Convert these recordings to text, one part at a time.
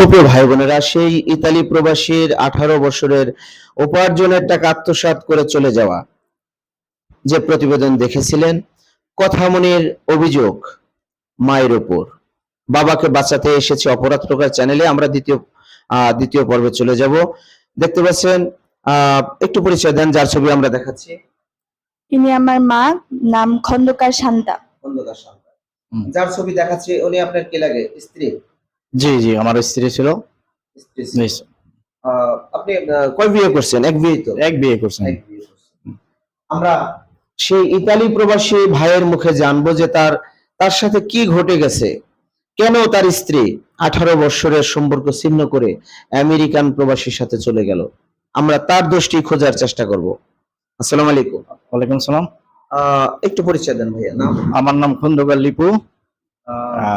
সুপ্রিয় ভাই বোনেরা সেই ইতালি প্রবাসীর আঠারো বছরের উপার্জনের টাকা আত্মসাৎ করে চলে যাওয়া যে প্রতিবেদন দেখেছিলেন কথামনির অভিযোগ মায়ের উপর বাবাকে বাঁচাতে এসেছে অপরাধ প্রকার চ্যানেলে আমরা দ্বিতীয় আহ, দ্বিতীয় পর্বে চলে যাব। দেখতে পাচ্ছেন আহ একটু পরিচয় দেন যার ছবি আমরা দেখাচ্ছি। ইনি আমার মা নাম খন্দকার শান্তা খন্দকার। হুম। যার ছবি দেখাচ্ছি উনি আপনার কি লাগে? স্ত্রী। জি জি আমার স্ত্রী ছিল। স্ত্রী বেশ, আহ, আপনি আহ, কয় বিয়ে করছেন? এক বিয়ে তো। এক বিয়ে করছেন। এক বিয়ে করছেন। আমরা সেই ইতালি প্রবাসী ভাইয়ের মুখে জানব যে তার তার সাথে কি ঘটে গেছে। কেন তার স্ত্রী আঠারো বৎসরের সম্পর্ক ছিন্ন করে আমেরিকান প্রবাসীর সাথে চলে গেল? আমরা তার দোষটি খোঁজার চেষ্টা করব। আসসালামু আলাইকুম। ওয়ালাইকুম সালাম। আহ, একটু পরিচয় দেন ভাইয়া নাম। আমার নাম খন্দকার লিপু।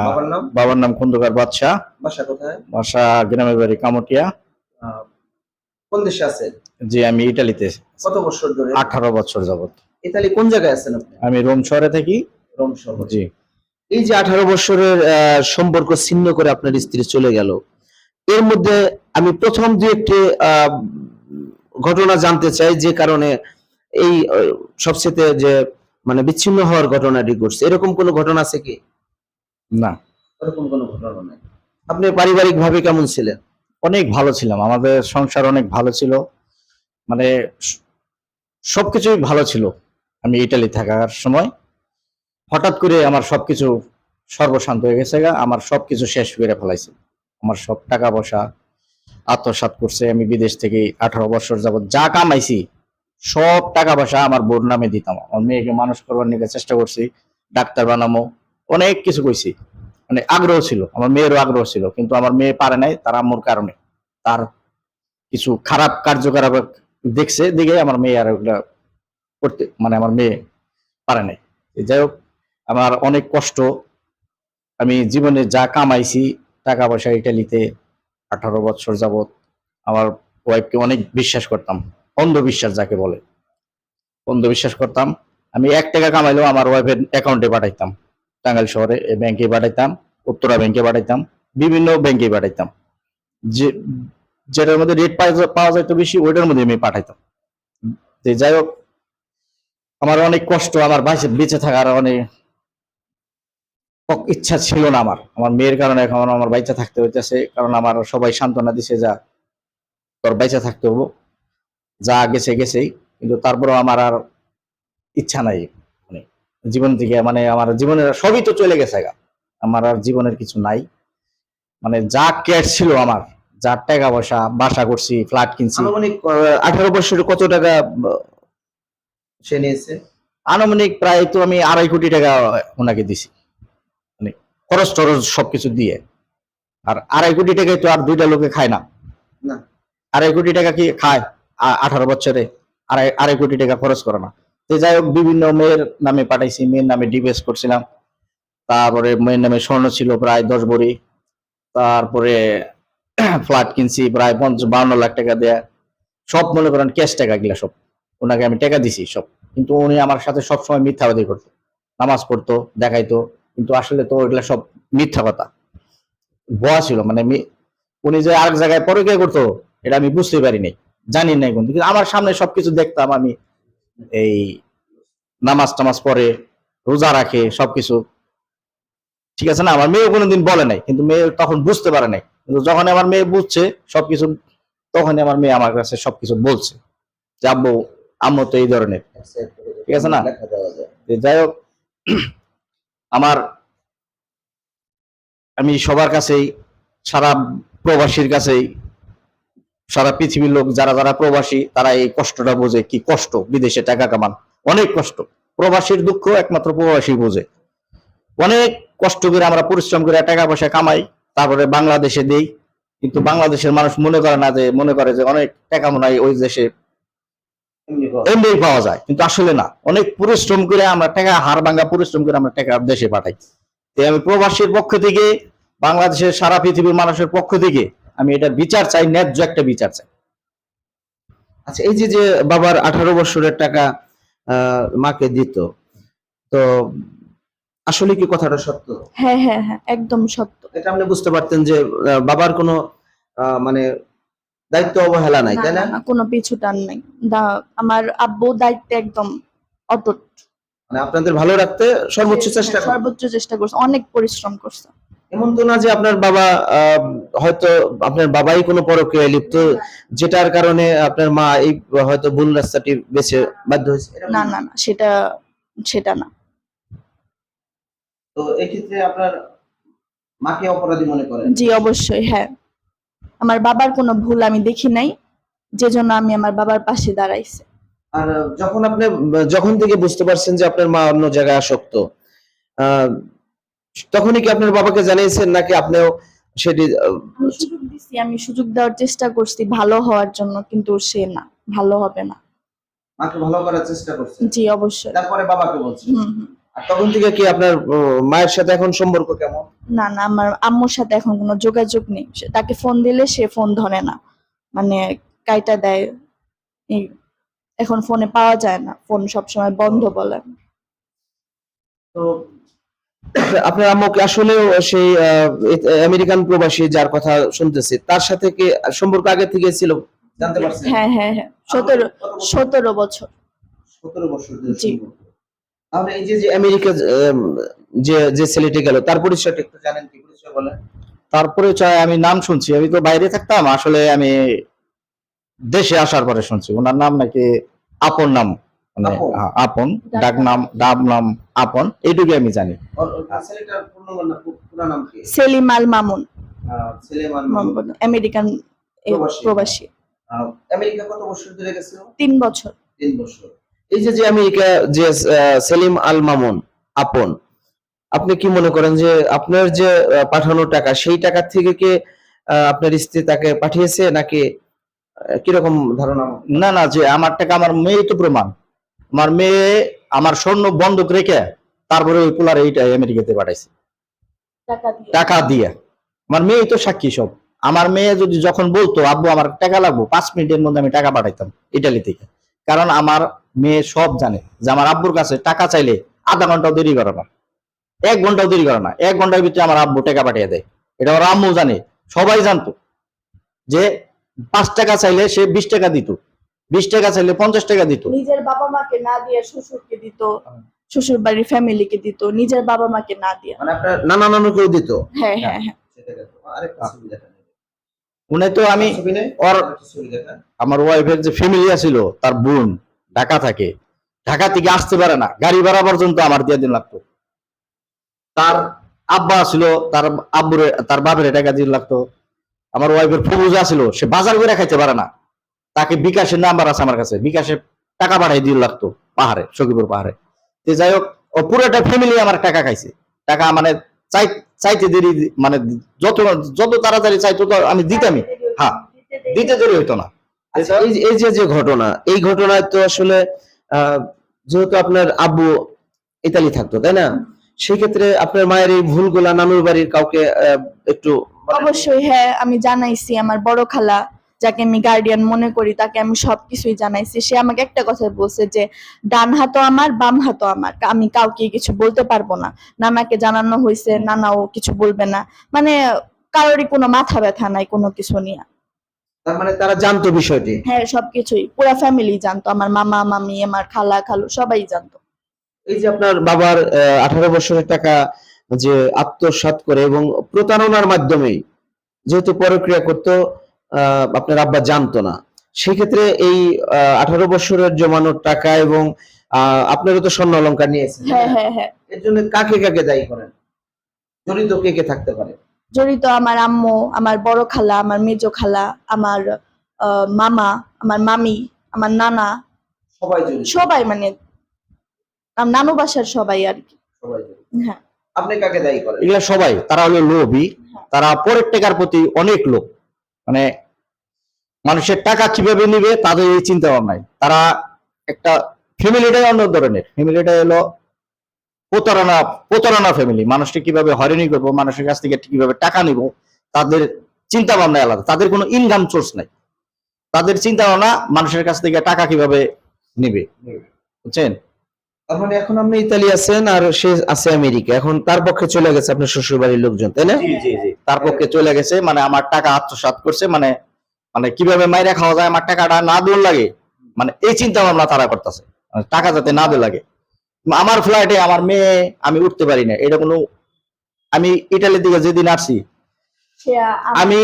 বাবার নাম? বাবার নাম খন্দকার বাদশাহ। বাসা কোথায়? বাসা গ্রামের বাড়ি কামটিয়া। কোন দেশে আছেন জি আমি ইটালিতে কত বছর ধরে? আঠারো বছর যাবত ইতালি কোন জায়গায় আছেন আপনি? আমি রোম শহরে থাকি। রোম শহর। জি। এই যে আঠারো বছরের সম্পর্ক ছিন্ন করে আপনার স্ত্রী চলে গেল এর মধ্যে আমি প্রথম দু একটি আহ, ঘটনা জানতে চাই যে কারণে এই সবচেয়ে যে মানে বিচ্ছিন্ন হওয়ার ঘটনাটি ঘটছে। এরকম কোনো ঘটনা আছে কি? না। এরকম কোনো ঘটনা নাই। আপনি পারিবারিক ভাবে কেমন ছিলেন? অনেক ভালো ছিলাম। আমাদের সংসার অনেক ভালো ছিল। মানে সবকিছুই ভালো ছিল। আমি ইটালি থাকার সময়। হঠাৎ করে আমার সবকিছু সর্বশান্ত হয়ে গেছে গা। আমার সবকিছু শেষ করে ফেলাইছে। আমার সব টাকা পয়সা আত্মসাৎ করছে। আমি বিদেশ থেকে আঠারো বছর যাবত যা কামাইছি সব টাকা পয়সা আমার বোর নামে দিতাম। আমার মেয়েকে মানুষ করবার নিয়ে চেষ্টা করছি। ডাক্তার বানামো। অনেক কিছু কইছি। মানে আগ্রহ ছিল, আমার মেয়েরও আগ্রহ ছিল, কিন্তু আমার মেয়ে পারে নাই তার আম্মুর কারণে। তার কিছু খারাপ কার্যকলাপ দেখছে, দেখে আমার মেয়ে আর ওগুলা করতে মানে আমার মেয়ে পারে নাই। যাই হোক, আমার অনেক কষ্ট। আমি জীবনে যা কামাইছি, টাকা পয়সা ইটালিতে আঠারো বছর যাবত আমার ওয়াইফকে অনেক বিশ্বাস করতাম, অন্ধবিশ্বাস যাকে বলে। অন্ধবিশ্বাস করতাম, আমি এক টাকা কামাইলেও আমার ওয়াইফের অ্যাকাউন্টে পাঠাইতাম। টাঙ্গাইল শহরে ব্যাংকে পাঠাইতাম, উত্তরা ব্যাংকে পাঠাইতাম, বিভিন্ন ব্যাংকে পাঠাইতাম। যে, যেটার মধ্যে রেট পাওয়া যেত বেশি, ওইটার মধ্যে আমি পাঠাইতাম। যে যাই হোক, আমার অনেক কষ্ট, আমার বাইসে বেঁচে থাকার অনেক ইচ্ছা ছিল না আমার। আমার মেয়ের কারণে এখন আমার বাইচা থাকতে হইতেছে, কারণ আমার সবাই সান্ত্বনা দিছে, যা, তোর বাইচা থাকতে হব যা গেছে, গেছেই। কিন্তু তারপরেও আমার আর ইচ্ছা নাই। জীবন থেকে মানে আমার জীবনের সবই তো চলে গেছে গা। আমার আর জীবনের কিছু নাই। মানে যা ক্যাশ ছিল আমার যা টাকা পয়সা বাসা করছি ফ্ল্যাট কিনছি। আনুমানিক আঠারো বছরে কত টাকা সে নিয়েছে? আনুমানিক প্রায় তো আমি আড়াই কোটি টাকা ওনাকে দিছি। মানে খরচ টরচ সবকিছু দিয়ে। আর আড়াই কোটি টাকায় তো আর দুইটা লোকে খায় না। না। আড়াই কোটি টাকা কি খায়? আঠারো বছরে আড়াই আড়াই কোটি টাকা খরচ করে না। তো যাই হোক বিভিন্ন মেয়ের নামে পাঠাইছি, মেয়ের নামে ডিভেস করছিলাম। তারপরে মেয়ের নামে স্বর্ণ ছিল প্রায় দশ ভরি। তারপরে ফ্ল্যাট কিনছি, প্রায় পঞ্চাশ বাউন্ন লাখ টাকা দেয়া। সব মনে করেন ক্যাশ টাকা গিলা সব। ওনাকে আমি টাকা দিছি সব। কিন্তু উনি আমার সাথে সবসময় মিথ্যাবাদী করতো। নামাজ পড়তো, দেখাইতো। কিন্তু আসলে তো এগুলা সব মিথ্যা কথা। ভুয়া ছিল মানে উনি যে আরেক জায়গায় পরকে করতো, এটা আমি বুঝতে পারি নাই। জানি নাই কিন্তু আমার সামনে সবকিছু দেখতাম আমি। এই নামাজ টামাজ পড়ে, রোজা রাখে, সবকিছু। ঠিক আছে না? আমার মেয়ে কোনোদিন বলে নাই, কিন্তু মেয়ে তখন বুঝতে পারে নাই। কিন্তু যখন আমার মেয়ে বুঝছে সবকিছু, তখনই আমার মেয়ে আমার কাছে সবকিছু বলছে যে, আব্বু, আম্মু তো এই ধরনের। ঠিক আছে না? যাই হোক, আমার, আমি সবার কাছেই, সারা প্রবাসীর কাছেই সারা পৃথিবীর লোক, যারা যারা প্রবাসী, তারা এই কষ্টটা বোঝে। কি কষ্ট? বিদেশে টাকা কামান। অনেক কষ্ট। প্রবাসীর দুঃখ একমাত্র প্রবাসী বোঝে। অনেক কষ্ট করে আমরা পরিশ্রম করে টাকা পয়সা কামাই, তারপরে বাংলাদেশে দেই। কিন্তু বাংলাদেশের মানুষ মনে করে না যে, মনে করে যে অনেক টাকা মনে হয় ওই দেশে এমনি পাওয়া যায়। কিন্তু আসলে না। অনেক পরিশ্রম করে আমরা টাকা হার ভাঙ্গা পরিশ্রম করে আমরা টাকা দেশে পাঠাই। তাই আমি প্রবাসীর পক্ষ থেকে, বাংলাদেশের সারা পৃথিবীর মানুষের পক্ষ থেকে আমি এটা বিচার চাই ন্যায্য একটা বিচার চাই। আচ্ছা এই যে যে বাবার আঠারো বছরের টাকা আহ, মাকে দিত তো আসলে কি কথাটা সত্য? হ্যাঁ হ্যাঁ হ্যাঁ একদম সত্য। এটা আপনি বুঝতে পারতেন যে বাবার কোনো আহ, মানে দায়িত্ব অবহেলা নাই না, তাই না? কোনো পিছু টান নাই। আমার আব্বু দায়িত্ব একদম অটুট। মানে আপনাদের ভালো রাখতে সর্বোচ্চ চেষ্টা হ্যাঁ, সর্বোচ্চ চেষ্টা করছে অনেক পরিশ্রম করছে। এমন তো না যে আপনার বাবা হয়তো আপনার বাবাই কোনো পরক্রিয়ায় লিপ্ত যেটার কারণে আপনার মা এই হয়তো ভুল রাস্তাটি বেছে বাধ্য হয়েছে। না না না সেটা সেটা না। তো এক্ষেত্রে আপনার মাকে অপরাধী মনে করেন? জি অবশ্যই হ্যাঁ। আমার বাবার কোনো ভুল আমি দেখি নাই যে জন্য আমি আমার বাবার পাশে দাঁড়াইছি। আর যখন আপনি যখন থেকে বুঝতে পারছেন যে আপনার মা অন্য জায়গায় আসক্ত তখনই কি আপনার বাবাকে জানিয়েছেন নাকি আপনিও সেটি আমি সুযোগ দিছি আমি সুযোগ দেওয়ার চেষ্টা করছি ভালো হওয়ার জন্য কিন্তু সে না ভালো হবে না। মাকে ভালো করার চেষ্টা করছেন জি অবশ্যই। তারপরে বাবাকে বলছেন? হুম হুম। আর তখন থেকে কি আপনার মায়ের সাথে এখন সম্পর্ক কেমন? না না আমার আম্মুর সাথে এখন কোনো যোগাযোগ নেই। সে- তাকে ফোন দিলে সে ফোন ধরে না। মানে কাইটা দেয় এখন ফোনে পাওয়া যায় না ফোন সবসময় বন্ধ বলে। তো আপনার- আম্মুকে আসলেও সেই আমেরিকান প্রবাসী যার কথা শুনতেছি তার সাথে কি সম্পর্ক আগে থেকে ছিল? জানতে পারছেন হ্যাঁ হ্যাঁ হ্যাঁ। সতেরো সতেরো বছর। সতেরো বছর ধরে জি। তাহলে এই যে যে আমেরিকা যে যে ছেলেটি গেল তার পরিচয়টা একটু জানেন কি পরিচয় বলেন? তারপরে চাই আমি নাম শুনছি আমি তো বাইরে থাকতাম আসলে আমি দেশে আসার পরে শুনছি। ওনার নাম নাকি আপন নাম। মানে আপন? ডাক নাম ডাব নাম। আপন এইটুকু আমি জানি। সেলিম আল মামুন। আমেরিকান প্রবাসী। আমেরিকা কত বছর ধরে গেছিল? তিন বছর। তিন বছর। এই যে যে আমেরিকা যে আহ, সেলিম আল মামুন আপন আপনি কি মনে করেন যে আপনার যে আহ, পাঠানো টাকা সেই টাকা থেকে কি আহ, আপনার স্ত্রী তাকে পাঠিয়েছে নাকি কীরকম ধারণা? না না যে আমার টাকা আমার মেয়ে তো প্রমাণ। আমার মেয়ে আমার স্বর্ণ বন্ধক রেখে তারপরে ওই পোলার এইটা আমেরিকাতে পাঠাইছে। টাকা দিয়ে। আমার মেয়ে তো সাক্ষী সব। আমার মেয়ে যদি যখন বলতো আব্বু আমার টাকা লাগবো পাঁচ মিনিটের মধ্যে আমি টাকা পাঠাইতাম ইটালি থেকে। কারণ আমার মেয়ে সব জানে যে আমার আব্বুর কাছে টাকা চাইলে আধা ঘন্টাও দেরি করে না। এক ঘন্টাও দেরি করে না। এক ঘণ্টার ভিতরে আমার আব্বু টাকা পাঠিয়ে দেয়। এটা ওর আম্মু জানে সবাই জানতো যে পাঁচ টাকা চাইলে সে বিশ টাকা দিত। বিশ টাকা চাইলে পঞ্চাশ টাকা দিত। নিজের বাবা মাকে না দিয়ে শ্বশুরকে দিত শ্বশুর বাড়ির ফ্যামিলিকে দিত নিজের বাবা মাকে না দিয়ে। মানে আপনার নানা নানুকেও দিত? হ্যাঁ হ্যাঁ হ্যাঁ। দেখান। উনি তো আমি ওর। আমার ওয়াইফের যে ফ্যামিলি ছিল তার বোন ঢাকা থাকে। ঢাকা থেকে আসতে পারে না গাড়ি ভাড়া পর্যন্ত আমার দিয়ে দিন লাগতো। তার আব্বা ছিল তার আব্বুরে তার বাপের টাকা দিন লাগতো। আমার ওয়াইফের ফুবুজা ছিল সে বাজার করে খাইতে পারে না। তাকে বিকাশের নাম্বার আছে আমার কাছে। বিকাশে টাকা পাঠাই দিয়ে লাগতো পাহাড়ে সখীপুর পাহাড়ে। তো যাই হোক ও পুরোটা ফ্যামিলি আমার টাকা খাইছে। টাকা মানে চাই চাইতে দেরি মানে যত যত তাড়াতাড়ি চাইতো তো আমি দিতামই। হ্যাঁ দিতে দেরি হইতো না। আচ্ছা, এই যে- যে যে ঘটনা এই ঘটনায় তো আসলে আহ, যেহেতু আপনার আব্বু ইতালি থাকতো তাই না? সেই ক্ষেত্রে আপনার মায়ের এই ভুলগুলা নানুর বাড়ির কাউকে আহ, একটু বলেন? অবশ্যই হ্যাঁ আমি জানাইছি আমার বড় খালা। যাকে আমি গার্ডিয়ান মনে করি তাকে আমি সবকিছুই জানাইছি। সে আমাকে একটা কথা বলছে যে ডান হাতও আমার বাম হাতও আমার। আমি কাউকে কিছু বলতে পারব না। নানাকে জানানো হয়েছে নানাও কিছু বলবে না। মানে কারোরই কোনো মাথা ব্যথা নাই কোনো কিছু নিয়ে। তার মানে তারা জানতো বিষয়টি? হ্যাঁ সবকিছুই। পুরা ফ্যামিলি জানতো। আমার মামা মামি আমার খালা খালু সবাই জানতো। এই যে আপনার বাবার আঠারো বছরের টাকা যে আত্মসাৎ করে এবং প্রতারণার মাধ্যমেই যেহেতু পরক্রিয়া করতো আপনার আব্বা জানতো না। সেক্ষেত্রে এই আঠারো বছরের জমানোর টাকা এবং আহ, আপনারও তো স্বর্ণ অলঙ্কার নিয়েছেন হ্যাঁ হ্যাঁ? হ্যাঁ এর জন্য কাকে কাকে দায়ী করেন? জড়িত কে কে থাকতে পারে? জড়িত আমার আম্মু আমার বড় খালা আমার মেজো খালা আমার আহ, মামা আমার মামি আমার নানা। সবাই জড়িত। সবাই মানে নানু বাসার সবাই আর কি। সবাই হ্যাঁ। আপনি কাকে দায়ী করেন? এগুলা সবাই তারা হলো লোভী তারা পরের টাকার প্রতি অনেক লোক মানে মানুষের টাকা কীভাবে নিবে তাদের এই চিন্তা ভাবনাই তারা একটা ফ্যামিলিটাই অন্য ধরনের। ফ্যামিলিটা হলো প্রতারণা প্রতারণা ফ্যামিলি মানুষকে কীভাবে হয়রানি করব মানুষের কাছ থেকে কীভাবে টাকা নিব তাদের চিন্তা ভাবনা আলাদা। তাদের কোনো ইনকাম সোর্স নাই। তাদের চিন্তা ভাবনা মানুষের কাছ থেকে টাকা কীভাবে নিবে। বুঝছেন? মানে এখন আপনি ইতালি আছেন আর সে আছে আমেরিকা। এখন তার পক্ষে চলে গেছে আপনার শ্বশুর বাড়ির লোকজন তাই না? তার পক্ষে চলে গেছে মানে আমার টাকা আত্মসাৎ করছে মানে মানে কীভাবে মাইরা খাওয়া যায় আমার টাকাটা না দূর লাগে মানে এই চিন্তা ভাবনা তারা করতেছে। টাকা যাতে না দূর লাগে। আমার ফ্লাইটে আমার মেয়ে আমি উঠতে পারি না। এটা কোনো আমি ইটালির দিকে যেদিন আসছি আমি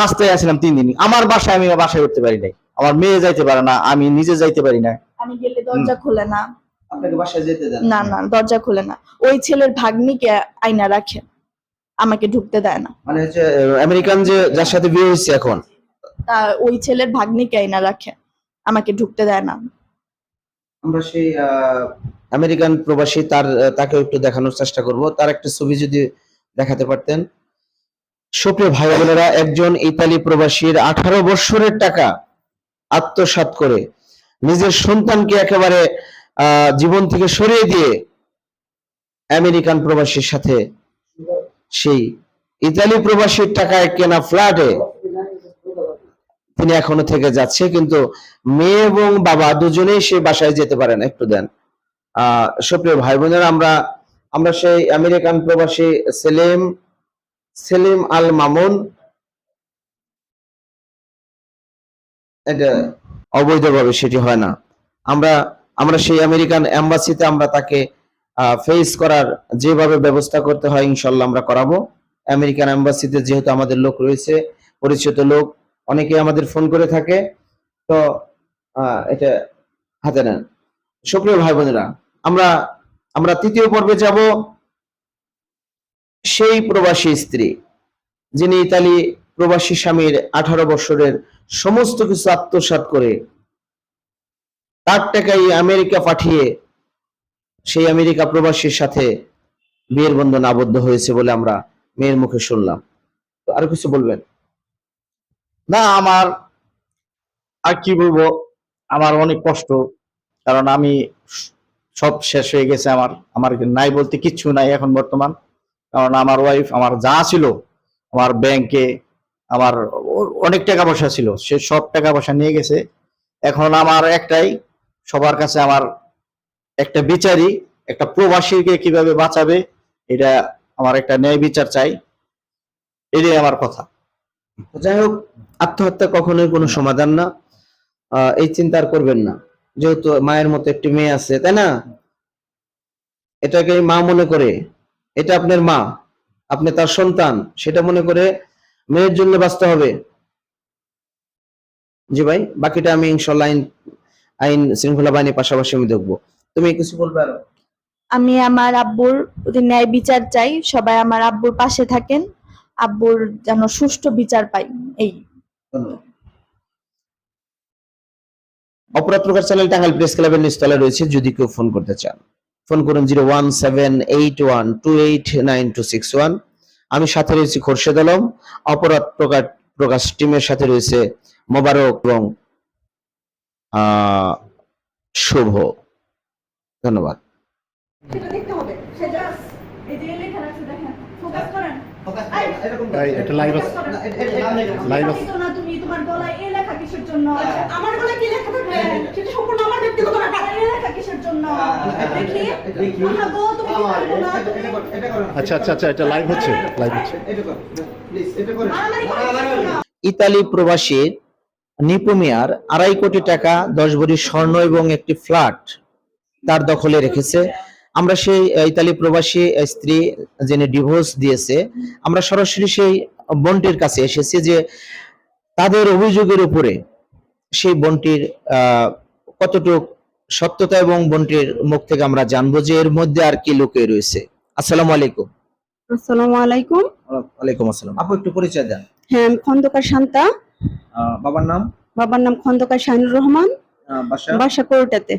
রাস্তায় আসছিলাম তিন দিন। আমার বাসায় আমি বাসায় উঠতে পারি নাই। আমার মেয়ে যাইতে পারে না আমি নিজে যাইতে পারি না। আমি গেলে দরজা খুলে না। আপনাকে বাসায় যেতে দেন না না দরজা খুলে না। ওই ছেলের ভাগ্নিকে আয়না রাখে। আমাকে ঢুকতে দেয় না। মানে হচ্ছে আমেরিকান যে যার সাথে বিয়ে হয়েছে এখন তা ওই ছেলের ভাগ্নিকে আয়না রাখে। আমাকে ঢুকতে দেয় না। আমরা সেই আমেরিকান প্রবাসী, তার, তাকে একটু দেখানোর চেষ্টা করব। তার একটা ছবি যদি দেখাতে পারতেন। সুপ্রিয় ভাই বোনেরা, একজন ইতালি প্রবাসীর আঠারো বৎসরের টাকা আত্মসাৎ করে নিজের সন্তানকে একেবারে জীবন থেকে সরিয়ে দিয়ে আমেরিকান প্রবাসীর সাথে সেই ইতালি প্রবাসীর টাকায় কেনা ফ্ল্যাটে তিনি এখনও থেকে যাচ্ছে, কিন্তু মেয়ে এবং বাবা দুজনেই সে বাসায় যেতে পারে না। একটু দেন। আহ সুপ্রিয় ভাই বোনেরা আমরা আমরা সেই আমেরিকান প্রবাসী সেলিম সেলিম আল মামুন, এটা অবৈধভাবে সেটি হয় না। আমরা আমরা সেই আমেরিকান এম্বাসিতে আমরা তাকে ফেস করার যেভাবে ব্যবস্থা করতে হয়, ইনশাল্লাহ আমরা করাবো। আমেরিকান এম্বাসিতে যেহেতু আমাদের লোক রয়েছে, পরিচিত লোক অনেকে আমাদের ফোন করে থাকে, তো এটা হাতে নেন। সুপ্রিয় ভাই বোনেরা আমরা আমরা তৃতীয় পর্বে যাব। সেই প্রবাসী স্ত্রী, যিনি ইতালি প্রবাসী স্বামীর আঠারো বছরের সমস্ত কিছু আত্মসাৎ করে, তার টাকাই আমেরিকা পাঠিয়ে সেই আমেরিকা প্রবাসীর সাথে বিয়ের বন্ধন আবদ্ধ হয়েছে বলে আমরা মেয়ের মুখে শুনলাম। তো আরও কিছু বলবেন? না, আমার আর কি বলব, আমার অনেক কষ্ট, কারণ আমি সব শেষ হয়ে গেছে আমার আমার নাই বলতে কিচ্ছু নাই এখন বর্তমান, কারণ আমার ওয়াইফ আমার যা ছিল, আমার ব্যাংকে আমার অনেক টাকা পয়সা ছিল, সে সব টাকা পয়সা নিয়ে গেছে। এখন আমার একটাই, সবার কাছে আমার একটা বিচারই, একটা প্রবাসীকে কীভাবে বাঁচাবে, এটা আমার একটা ন্যায় বিচার চাই, এটাই আমার কথা। যাই হোক আত্মহত্যা কখনোই কোনো সমাধান না। আহ, এই চিন্তা আর করবেন না। যেহেতু মায়ের মতো একটি মেয়ে আছে তাই না? এটাকে মা মনে করে। এটা আপনার মা আপনি তার সন্তান সেটা মনে করে মেয়ের জন্য বাঁচতে হবে। জি ভাই বাকিটা আমি ইনশাল্লাহ আইন আইন শৃঙ্খলা বাহিনীর পাশাপাশি আমি দেখব। তুমি কিছু বলবে আরও? আমি আমার আব্বুর প্রতি ন্যায় বিচার চাই সবাই আমার আব্বুর পাশে থাকেন। আব্বুর যেন সুষ্ঠু বিচার পাই এই। অপরাধ প্রকার চ্যানেল টাঙ্গাইল প্রেস ক্লাবের নিচতলা রয়েছে, যদি কেউ ফোন করতে চান। ফোন করুন zero one seven eight one two eight nine two six one. আমি সাথে রয়েছি খোরশেদ আলম। অপরাধ প্রকার প্রকাশ টিমের সাথে রয়েছে মোবারক এবং শুভ। ধন্যবাদ সেটা দেখতে হবে সেটা এই যে লেখা আছে দেখেন ফোকাস করেন এই, এটা আছে। লাইভ আছে। না তুমি তোমার গলায় এ লেখা কিসের জন্য? আমার গলায় কি লেখা থাকবে? সেটা সম্পূর্ণ আমার ব্যক্তিগত ব্যাপার। এ লেখা কিসের জন্য? দেখি। তুমি কি পারব না? আচ্ছা আচ্ছা আচ্ছা এটা লাইভ হচ্ছে লাইভ হচ্ছে। মারামারি করো না। ইতালি প্রবাসী নিপুমিয়ার আড়াই কোটি টাকা দশ ভরি স্বর্ণ এবং একটি ফ্ল্যাট তার দখলে রেখেছে। আমরা সেই ইতালি প্রবাসী স্ত্রী যিনি ডিভোর্স দিয়েছে আমরা সরাসরি সেই বোনটির কাছে এসেছি যে তাদের অভিযোগের উপরে সেই বোনটির কতটুক সত্যতা এবং বোনটির মুখ থেকে আমরা জানব যে এর মধ্যে আর কি লুকিয়ে রয়েছে। আসসালামু আলাইকুম। আসসালামু আলাইকুম। ওয়ালাইকুম আসসালাম। আপু একটু পরিচয় দেন। হ্যাঁ খন্দকার শান্তা। বাবার নাম? বাবার নাম খন্দকার শাহিনুর রহমান। বাসা? বাসা কোরটাতে।